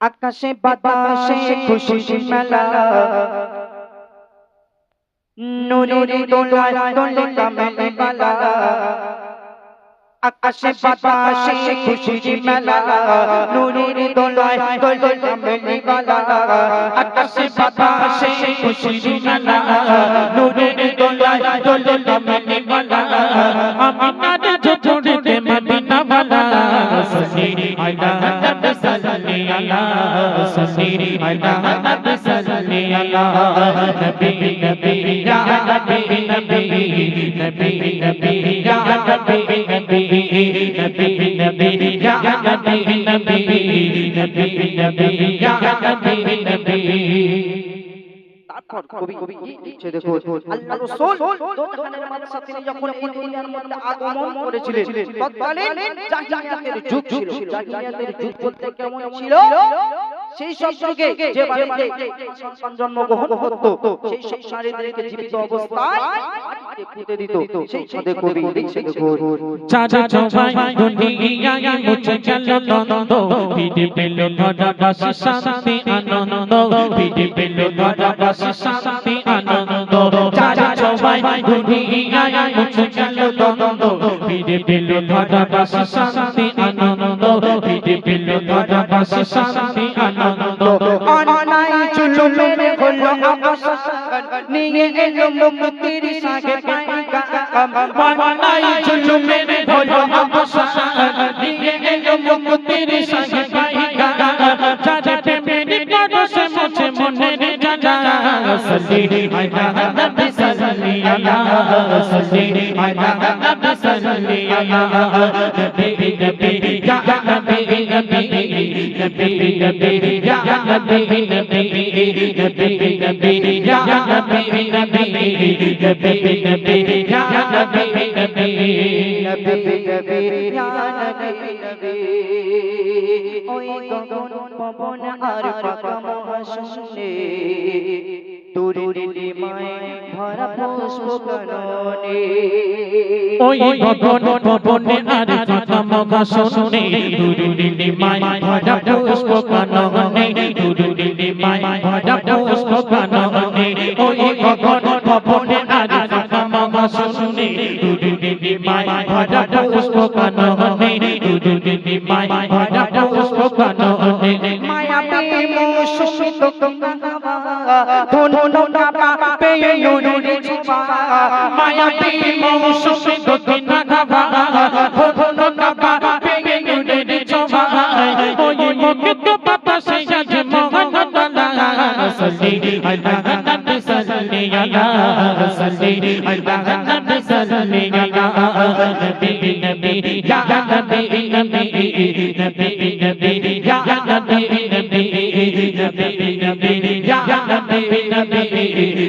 আকাশে বাতাসে খুশি মেলা। নুরের দোলায় দোলে কামেলে বালা আকাশে বাতাসে খুশি মেলা। নুরের দোলায় দোলে কামেলে বালা আকাশে বাতাসে খুশি মেলা। নুরের দোলায় দোলে কামেলে বালা আমিনার ঝুড়িতে মদিনা वाला সসিরি আলা নবী সাল্লি আলা সসিরি আলা নবী সাল্লি আলা নবী নবী ইয়া নবী নবী নবী নবী ইয়া নবী নবী নবী নবী ইয়া নবী নবী নবী নবী ইয়া নবী নবী কবি কি দেখো আল্লাহ রাসূল দোজাহানের বাদশা তিনি যখন এই দুনিয়ার মধ্যে আগমন করেছিলেন তৎকালীন জাহিলিয়াতের যুগ ছিল জাহিলিয়াতের যুগ বলতে কেমন ছিল সেই সব যুগে যে বাড়িতে সন্তান জন্মগ্রহণ হতো সেই সব নারীদেরকে জীবিত অবস্থায় মাটিতে পুঁতে দিত সেই সাথে কবি লিখছে দেখো চাচা চোবাই দুনিয়ায় মুছে গেল নন্দ ভিড়ে পেল ধরা বাস শান্তি আনন্দ ভিড়ে পেল ধরা বাস শান্তি আনন্দ। চাচা চোবাই দুনিয়ায় মুছে গেল নন্দ ভিড়ে পেল ধরা বাস শান্তি আনন্দ ভিড়ে পেল ধরা বাস শান্তি আনন্দ। অনাই চুলো মেরে হলো অবসান নিয়ে এলো মুক্তির সাগে পাইকা মানাই চুলু মেরে ভোলো অবসান দিয়ে এলো মুক্তির সঙ্গে পাইগা যারে প্রেমের পরশে মুছে মনের জানা সল্লি আলা নবী সাল্লি আলা সল্লি আলা নবী সাল্লি আলা নবী নবী ইয়া নবী নবী নবী নবী ইয়া নবী নবী নবী নবী ইয়া নবী নবী নবী নবী ইয়া নবী নবী ওই গগন পবন আর পাকা মহাশূন্যে তুরিলি মায় ভরা পুষ্প কাননে ওই গগন পবনে আর মগা শোনে। দুরুলিলি ভরা পুষ্প কাননে দুরুলিলি মাই ভরা পুষ্প কাননে ওই গগন পবনে আর মগা শোনে। দুরুলিলি ভরা পুষ্প কাননে দুরুলিলি মাই ভরা পুষ্প কাননে মায়াবী মৌসুমিত কঙ্গাবা ধন নাবা পেয়ে নুরি ছোবা মায়াবী মৌসুমে দক্ষিণা গাবা ভোধন গাবা পেয়ে নুরের ছোবাই ওই মুক্ত বাতাসে আজ মোহন দলা সল্লি আলা নবী সল্লি আলা সল্লি আলা নবী সল্লি আলা নবী নবী ইয়া নবী নবী নবী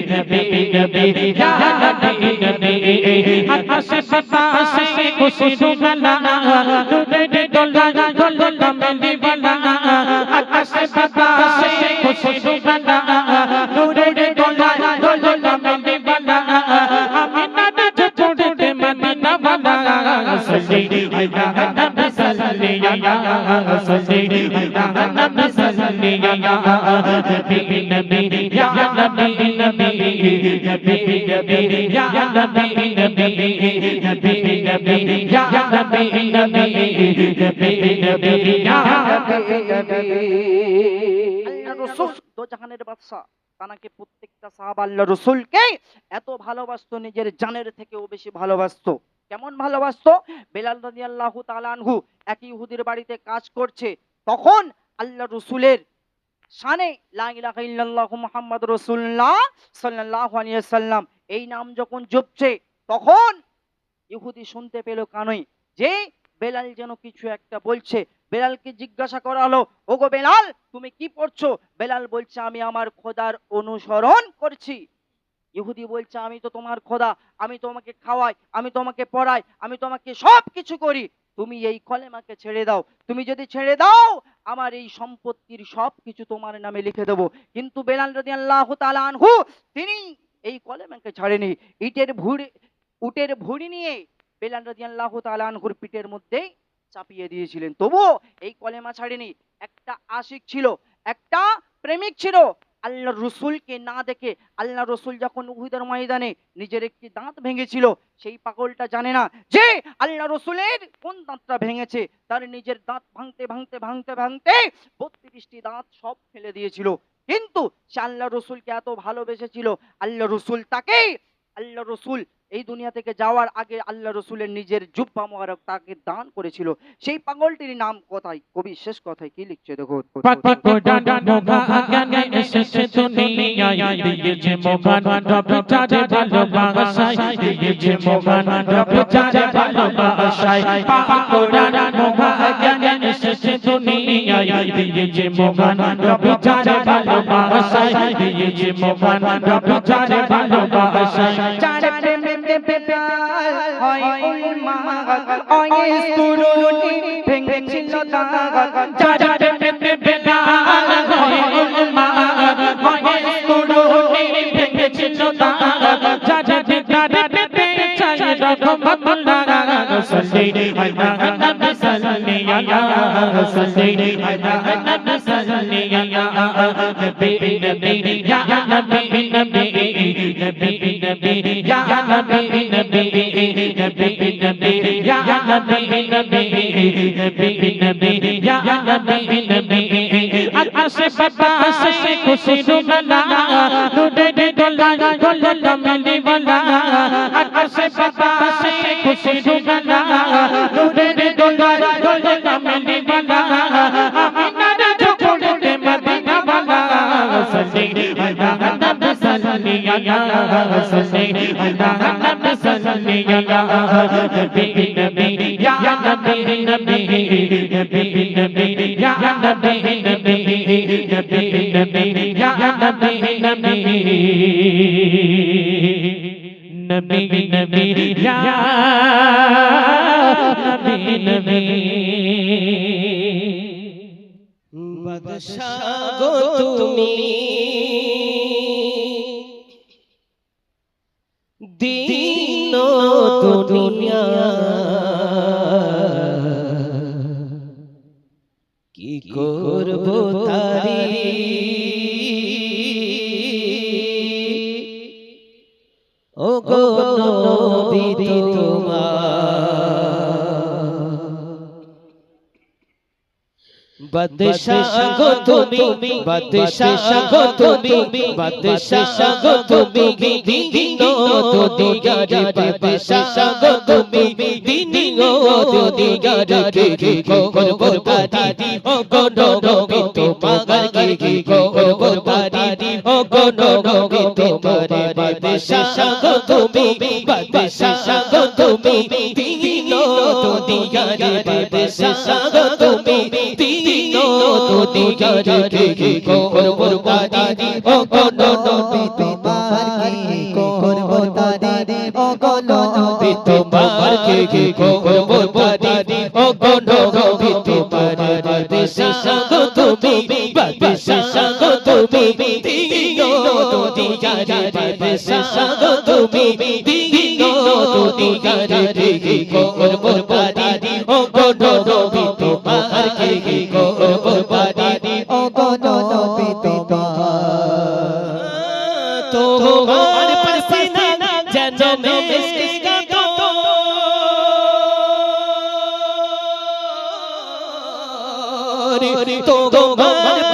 নবী নবী ইয়া নবী নবী আকাশে বাতাসে খুশি সুগলা দুলে দোলা দোলা মেলি বালা আকাশে বাতাসে খুশি সুগলা দুলে দোলা দোলা মেলি বালা আমি নানা ছোটে মদিনা বালা সল্লি আলা নবী সল্লি আলা সল্লি আলা নবী সল্লি প্রত্যেকটা আল্লাহ রসুলকে এত ভালোবাসতো, নিজের জানের থেকেও বেশি ভালোবাসতো। কেমন ভালোবাসতো? বেলাল রাদিয়াল্লাহু তাআলা আনহু, এক বাড়িতে কাজ করছে, তখন আল্লাহ রসুলের শানে রাসূলুল্লাহ সাল্লাল্লাহু আলাইহি সাল্লাম এই নাম যখন জপছে, তখন ইহুদি শুনতে পেল কানই যে, বেলাল যেন কিছু একটা বলছে। বেলালকে জিজ্ঞাসা করা হলো, ওগো বেলাল, তুমি কি পড়ছো? বেলাল বলছে, আমি আমার খোদার অনুসরণ করছি। ইহুদি বলছে, আমি তো তোমার খোদা, আমি তোমাকে খাওয়াই, আমি তোমাকে পড়াই, আমি তোমাকে সব কিছু করি। তুমি এই কলেমাকে ছেড়ে দাও। তুমি যদি ছেড়ে দাও, আমার এই সম্পত্তির সব কিছু তোমার নামে লিখে দেবো। কিন্তু বেলাল রদি আল্লাহ আনহু, তিনি এই কলেমাকে ছাড়েনি। ইটের ভুড়ি, উটের ভুড়ি নিয়ে বেলাল রদি আল্লাহ আনহুর পিঠের মধ্যে চাপিয়ে দিয়েছিলেন। তবুও এই কলেমা ছাড়েনি। একটা আশিক ছিল, একটা প্রেমিক ছিল। আল্লাহ রসুলকে না দেখে আল্লাহ রসুল যখন উহুদের ময়দানে নিজের একটি দাঁত ভেঙেছিল, সেই পাগলটা জানে না যে আল্লাহ রসুলের কোন দাঁতটা ভেঙেছে। তার নিজের দাঁত ভাঙতে ভাঙতে ভাঙতে ভাঙতে বত্রিশটি দাঁত সব ফেলে দিয়েছিল। কিন্তু সে আল্লাহ রসুলকে এত ভালোবেসেছিল আল্লাহ রসুল তাকে আল্লাহ রসুল এই দুনিয়া থেকে যাওয়ার আগে আল্লাহ রসুলের নিজের জুব্বা মোবারক তাকে দান করেছিল সেই পাগলটির নাম কথাই কবি শেষ কথায় কি লিখছে দেখো চারে প্রেমে প্যার হয় উন্মাদ অয়ে সুরুনি ভেঙেছিল দাগ চারা প্রেমে বেলাল হয়ে উন্মাদ হয়ে কুড়ুনি ভেঙেছিল তার চারা বেকারে পেতে চাই রহমতুল্লাহ সাল্লি আলা নবী সাল্লি আলা ইয়া ইয়া ইয়া ইয়া বাদশাহ গো দিন দুনিয়া। কি করব তারি? ও গো বাদশাহ গো তুমি বাদশাহ গো তুমি বাদশাহ গো তুমি দিন তো দিগারে বাদশাহ গো তুমি দিন তো দিগারে কে কে করব বাদি ও গো নবী কে করব বাদি ও গন্ধ নবী তোমার বাদশাহ গো তুমি বাদশাহ গো তুমি দিন তো দিগারে বাদশাহ গো তুমি দিগারে কে কে করব বাদি ও গন্ধ নবী তোমার কে তো তোমার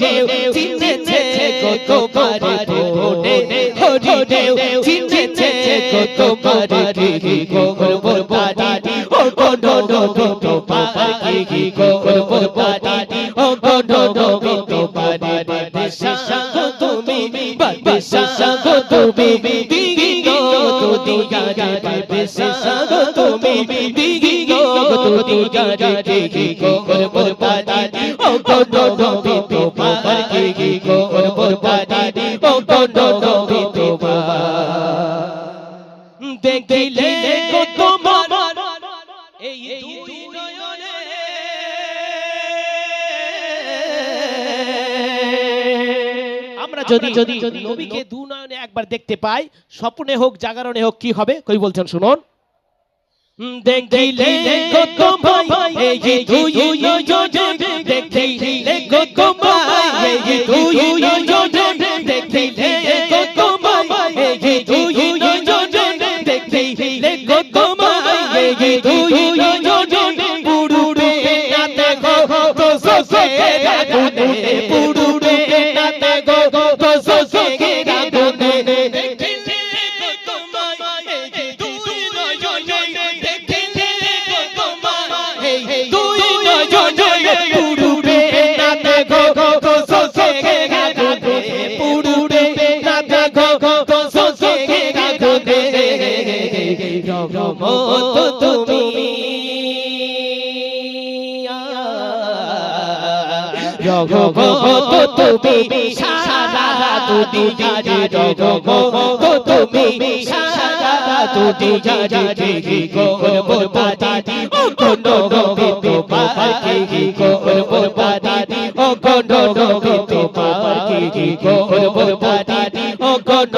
দেব চিনেছে কত পারে ভোটে হরি দেব চিনেছে কত পারে গিরি গোবর পাটি ও গন্ড গন্ড পারে গিরি গোবর পাটি ও গন্ড গন্ড পারে বাদশা তুমি। বাদশা তুমি। দিগি গো তো দিগা রে বাদশা তুমি। দিগি গো তো দিগা রে গিরি গোবর পাটি ও গন্ড গন্ড কি করব দেখিলে গো তোমার এই দুই নয়নে। আমরা যদি যদি নবীকে দু নয়নে একবার দেখতে পাই স্বপ্নে হোক জাগরণে হোক কি হবে? কই বলছেন শুনুন। দেখিলে গো তোমার এই দুই নয়নে দেখিলে গো তোমার এই দুই নয়নে দেখিলে গো তোমার এই দুই নয়নে দেখিলে গো তোমার এই দুই নয়নে পুরুরে না দেখো তো সসে তুমি সারা দুনিয়ারে রঘুবত তুমি সারা দুনিয়ারে কি করব বাদি ও কোন গোবিন্দ বাবা কি করব বাদি ও কোন গোবিন্দ বাবা কি করব বাদি ও কোন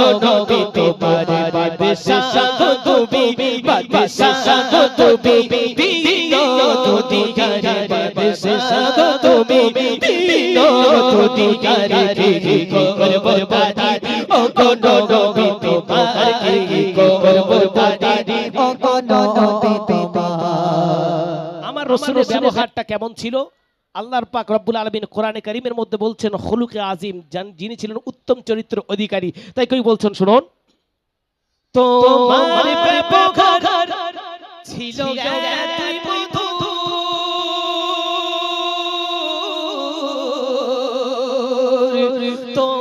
রসুলের ব্যবহারটা কেমন ছিল? আল্লাহর পাক রব্বুল আলমিন কোরআনে কারিমের মধ্যে বলছেন হলুকে আজিম যিনি ছিলেন উত্তম চরিত্র অধিকারী। তাই কই বলছেন শুনুন। ছিল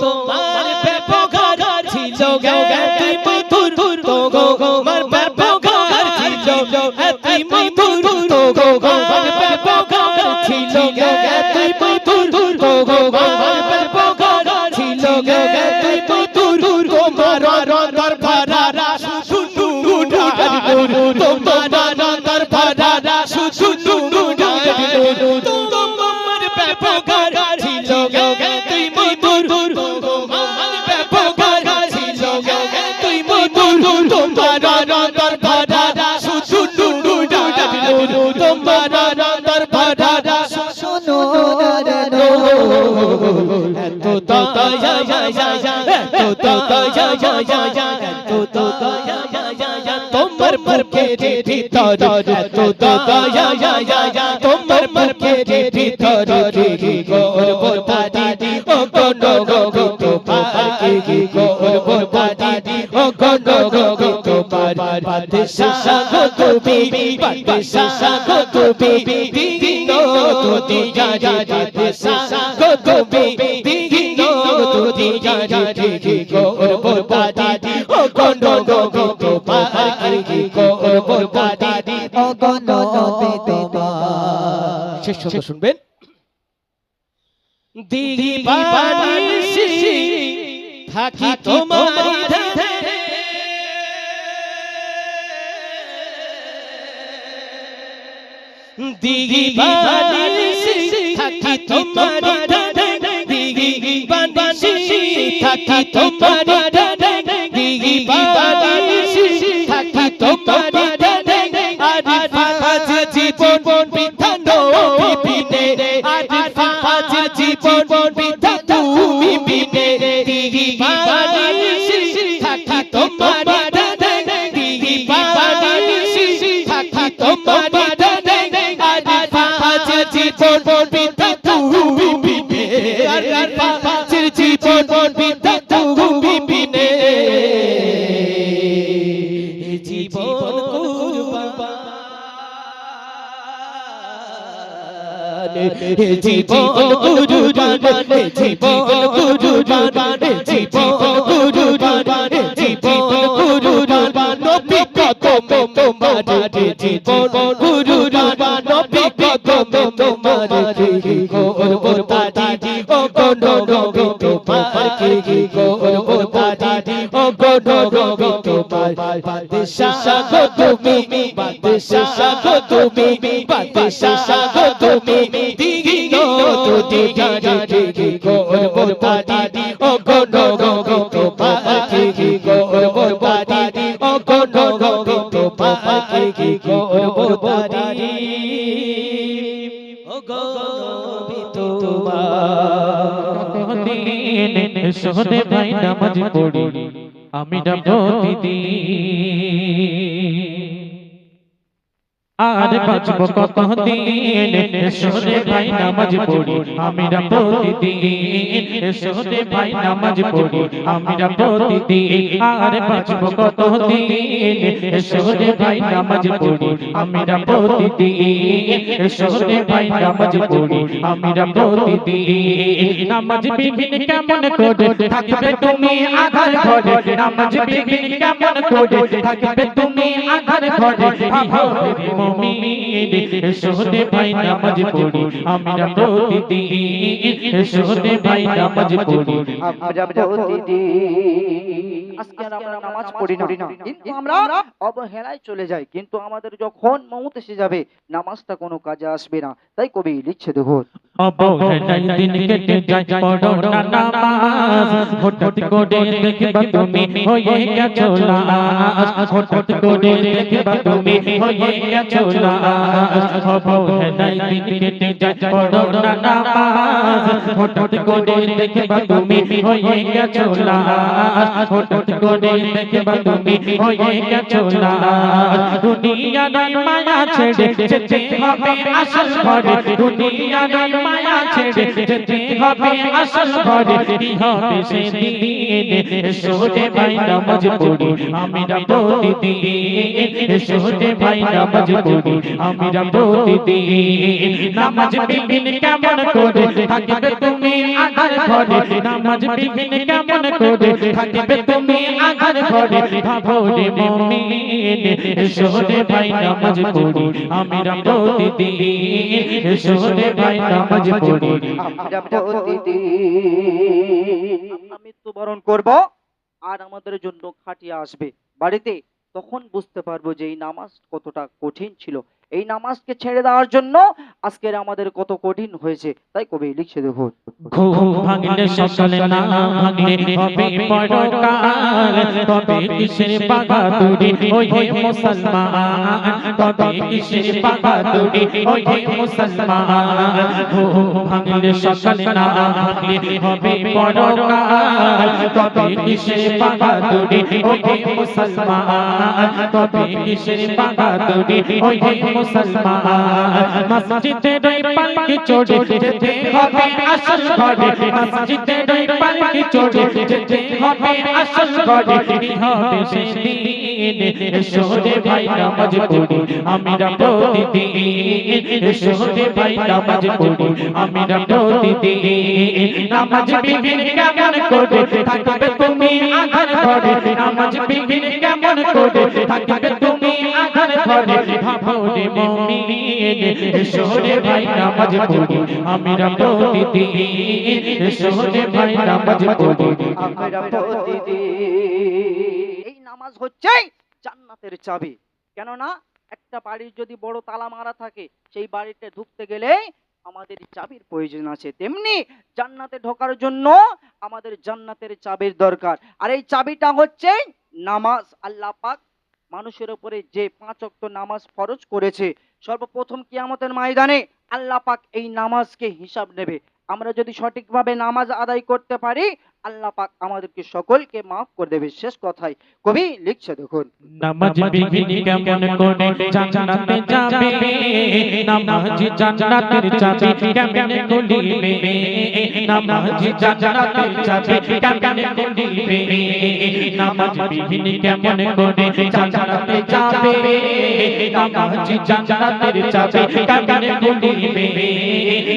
তোমার तो तो जा जा जा जा तो तो तो जा जा जा जा तो तो तो जा जा जा जा तुम मर मर के रे रे तो तो तो तो जा जा जा जा तुम मर मर के रे रे तो तो रे रे गो और बोता दीदी ओ गो गो गो गो तो पार के रे गो और बोता दीदी ओ गो गो गो गो तो पार बादशाह गो तो बी बादशाह गो तो बी दी दी गो तो दी जा जा जा শেষ শব্দ শুনবেন। থাকি তোমার থাকি তোমার থাকি তোমার থাকি তোমার জীবন কুরবান জীবন কুরবান জীবন কুরবান জীবন কুরবান নবী কত তোমার জীবন কুরবান নবী কত তোমার জীবন দাদি ও কোন নবী তোমার কি গো দাদি ও কোন নবী তোমার বাদশাহ গো তুমি, বাদশাহ গো তুমি, বাদশাহ দাদি ও গো নবী তোমার কি করব দাদি ও গো তোমার কতদিন ভাই নামাজ পড়ি আমি না প্রতিদিন আর বাঁচব কতদিন? সোহদে ভাই নামাজ পড়ি। আমি না প্রতিদিন সোহদে ভাই নামাজ পড়ি। আমি না প্রতিদিন। আর বাঁচব কতদিন? সোহদে ভাই নামাজ পড়ি। আমি না প্রতিদিন সোহদে ভাই নামাজ পড়ি। আমি না প্রতিদিন। নামাজ বিঘিন কেমন করে? থাকবে তুমি আধার ঘরে। নামাজ বিঘিন কেমন করে? থাকবে তুমি ঘরে মুমিন সোহদে ভাই নামাজ পড়ি। আমি প্রতিদিন সোহদে ভাই নামাজ পড়ি। আমরা প্রতিদিন। আজকে আমরা নামাজ পড়ি না। কিন্তু আমরা অবহেলায় চলে যাই। কিন্তু আমাদের যখন মৌত এসে যাবে নামাজটা কোনো কাজে আসবে না। তাই কবি লিখছে দেখুন অবহেলায় দিন কেটে যায় পড়ো ছেড়ে যেতে হবে আসল ঘরে কি হবে সেদিন সোজে ভাই নামাজ পড়ি আমি না প্রতিদিন সোজে ভাই নামাজ পড়ি আমি না প্রতিদিন নামাজ বিঘিন কেমন করে থাকবে তুমি আধার ঘরে নামাজ বিঘিন কেমন করে থাকবে তুমি আধার ঘরে ভাবো রে মুমিন সোজে ভাই নামাজ পড়ি আমি না প্রতিদিন সোজে ভাই নামাজ পড়ি আমরা প্রতিদিন মৃত্যুবরণ করব আর আমাদের জন্য খাটিয়ে আসবে। বাড়িতে তখন বুঝতে পারব যে এই নামাজ কতটা কঠিন ছিল। এই নামাজকে ছেড়ে দেওয়ার জন্য আজকের আমাদের কত কঠিন হয়েছে, তাই কবি লিখছে দেখুন ঘুম ভাঙলে সকালে না, ভাঙলে হবে পরকাল কিসের ওই মুসলমান। কিসের ওই মুসলমান। ঘুম ভাঙলে না, ভাঙলে হবে পরকাল কিসের ওই মুসলমান। কিসের ওই মুসলমান। মসজিদের পালকি চড়ে যেতে হবে, আসল ঘরে মসজিদের পালকি চড়ে যেতে হবে, আসল ঘরে হবে সেদিন? সোরে ভাই নামাজ পড়ি আমি প্রতিদিন। সোরে ভাই নামাজ পড়ি আমি প্রতিদিন। নামাজ বিঘিন কেমন করে থাকবে তুমি আধার ঘরে? নামাজ বিঘিন কেমন করে থাকবে তুমি আধার এই নামাজ হচ্ছে জান্নাতের চাবি। কেননা একটা বাড়ির যদি বড় তালা মারা থাকে, সেই বাড়িতে ঢুকতে গেলে আমাদের চাবির প্রয়োজন আছে। তেমনি জান্নাতে ঢোকার জন্য আমাদের জান্নাতের চাবির দরকার। আর এই চাবিটা হচ্ছে নামাজ, আল্লাহ পাক মানুষের ওপরে যে পাঁচ অক্ত নামাজ ফরজ করেছে, সর্বপ্রথম কিয়ামতের ময়দানে আল্লাহ পাক এই নামাজকে হিসাব নেবে আমরা যদি সঠিকভাবে নামাজ আদায় করতে পারি আল্লাহ পাক আমাদেরকে সকলকে মাফ করে দেবে। শেষ কথাই কবি লিখছে দেখুন। নামাজ বিঘিন কেমন করে জান্নাতে যাবে? নামাজ জান্নাতের চাবি কেমন খুলিবে? নামাজ জান্নাতের চাবি কেমন খুলিবে? নামাজ বিঘিন কেমন করে জান্নাতে যাবে? নামাজ জান্নাতের চাবি কেমন খুলিবে?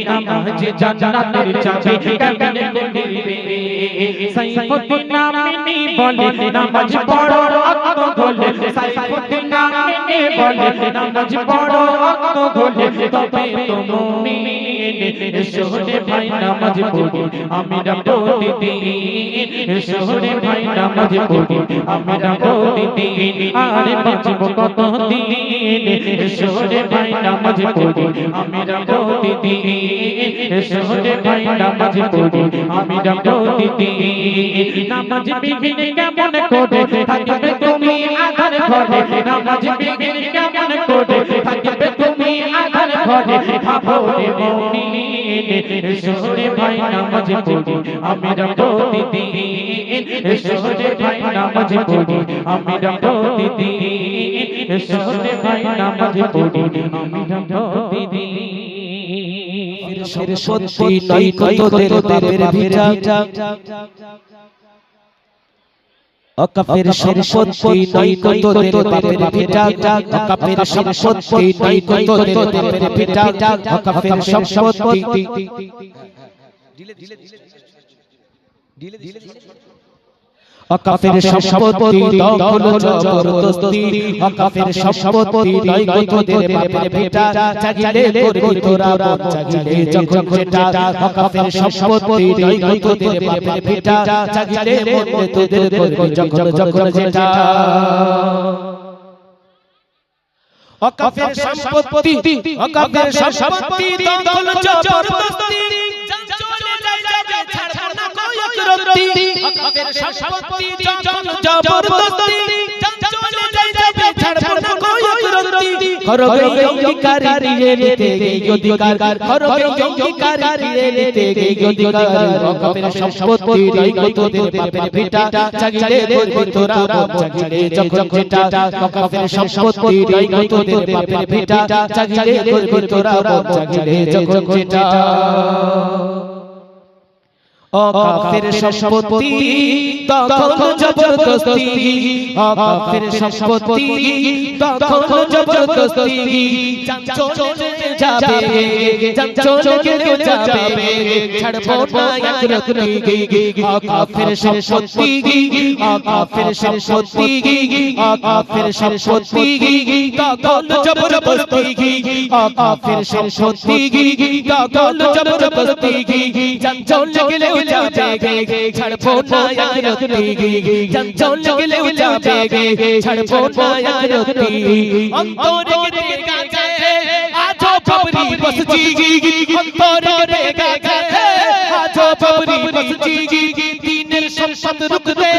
নামাজ জান্নাতের চাবি কেমন খুলিবে? সাইফুদ্দিন নামিনী বলে নামাজ পড়ো রক্ত বলে সাইফুদ্দিন নামিনী বলে নামাজ পড়ো রক্ত ঘোলে তবে তো মুমিন এসো ভাই নামাজ পড়ি। আমরা প্রতিদিন এসো রে ভাই নামাজ পড়ি, আমরা প্রতিদিন আরে বাঁচব কত দিন এসো রে ভাই নামাজ পড়ি, আমরা প্রতিদিন এসো রে ভাই নামাজ পড়ি, আমরা প্রতিদিন নামাজ বিঘিন কেমন করে থাকবে তুমি আধার ঘরে? নামাজ বিঘিন কেমন করে থাকবে তুমি আধার ঘরে ভাবো রে মুমিন এসো রে ভাই নামাজ পড়ি আমরা প্রতিদিন এসো রে ভাই নামাজ পড়ি আমরা প্রতিদিন এসো রে ভাই নামাজ পড়ি আমরা প্রতিদিন সত্যি নয় কত তোদের বাপের ভিটা অকাফের সম্পত্তি নয় কত তোদের বাপের ভিটা অকাফের সম্পত্তি নয় কত তোদের বাপের ভিটা অকাফের সম্পত্তি অকাফের সম্পত্তি দখল জবরদস্তি অকাফের সম্পত্তি নয় কত তোদের বাপের চাগিলে করবি তোরা মন চাগিলে যখন যেটা অকাফের সম্পত্তি নয় কত তোদের বাপের চাগিলে মন তোদের করবি যখন যখন যেটা অকাফের সম্পত্তি অকাফের সম্পত্তি দখল জবরদস্তি কোই একরত্তি সম্পত্তি দখল জবরদস্তি। চলে যায় যাবে ছাড়বো না কোই একরত্তি করবে অঙ্গীকার রে নিতে গেই অধিকার। করবে অঙ্গীকার রে নিতে গেই অধিকার। অকাফের সম্পত্তি রই কত তোদের ভিটা চাগিলে করবি তোরা মন যখন যেটা অকাফের সম্পত্তি রই কত তোদের ভিটা। চাগিলে করবি তোরা মন যখন যেটা। অকাফের সম্পত্তি দখল জবরদস্তি। অকাফের সম্পত্তি দখল জবরদস্তি। চলে যাবে চলে গেলে যাবে। ছাড়বো না এক রত্নি। অকাফের সম্পত্তি অকাফের সম্পত্তি অকাফের সম্পত্তি। দখল জবরদস্তি। অকাফের সম্পত্তি। দখল জবরদস্তি। চলে গেলে যাবে ছাড়বো না এক রত্নি চলে গেলে যাবে ছাড়বো না এক রত্নি অন্তরে রে গাছে আজো বাবরি বসজি অন্তরে রে গাছে আজো বাবরি বসজি দিনের সম্পদ রুক রে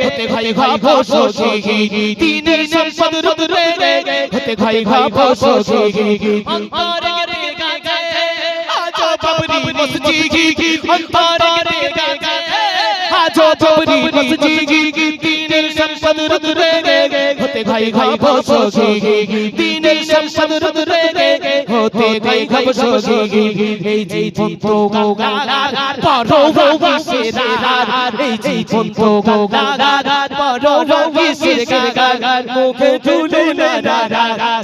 হতে ভাই ভাই ঘোষি দিনের সম্পদ রুক রে হতে ভাই ভাই ঘোষি অন্তরে বসজি অন্তরে রে গাছে আজো বাবরি দিনের সম্পদ রুক রে হতে ভাই ভাই ঘোষি দিনের সম্পদ রুক রে হতে ভাই ভাই ঘোষি এই জীবন তো গোগার পরো বিশের গাগার এই জীবন তো গোগার পরো বিশের গাগার মুখে তুলে না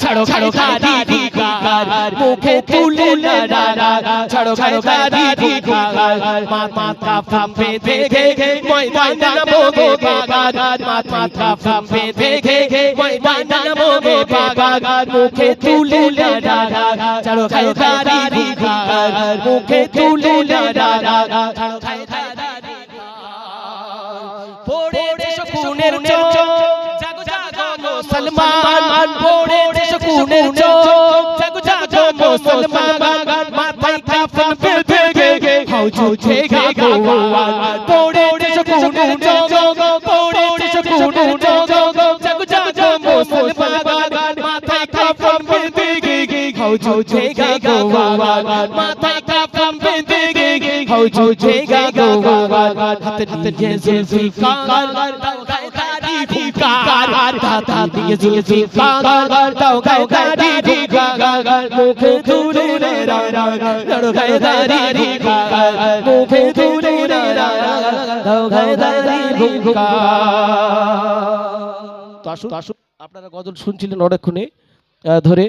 ছাড়ো ছাড়ো গাড়ি গাগার মুখে তুলে না রাগা ছাড়ো ছাড়ো গাড়ি গাগার মাথা ফাপে দেখে ময়দান মোগে বাগার মাথা ফাপে দেখে ময়দান মোগে বাগার মুখে তুলে না রাগা ছাড়ো ছাড়ো গাড়ি গাগার মুখে তুলে না রাগা ছাড়ো ছাড়ো গাড়ি পড়েছে শকুনের চোখ। জাগো জাগো মুসলমান। পড়েছে শকুনের চোখ। মুসলমান মাথায় কাফন বেঁধে গে হাউ ঝুঠে গা গোয়ান পড়েছে শকুনের চোখ পড়েছে শকুনের চোখ জাগো জাগো মুসলমান মাথায় কাফন বেঁধে গে হাউ ঝুঠে গা গোয়ান মাথায় কাফন বেঁধে গে হাউ ঝুঠে গা গোয়ান হাতে নিয়ে জুলফিকার দাও গাও গাড়ি ভিকার দাদা দিয়ে জুলফিকার দাও গাও গাড়ি ভিকার মুখে তুলে রে রা রা লড়ো গায়ে গাড়ি ভিকার মুখে তুলে রে রা রা দাও গায়ে গাড়ি ভিকার তো আসুন আপনারা গজল শুনছিলেন অনেকক্ষণে ধরে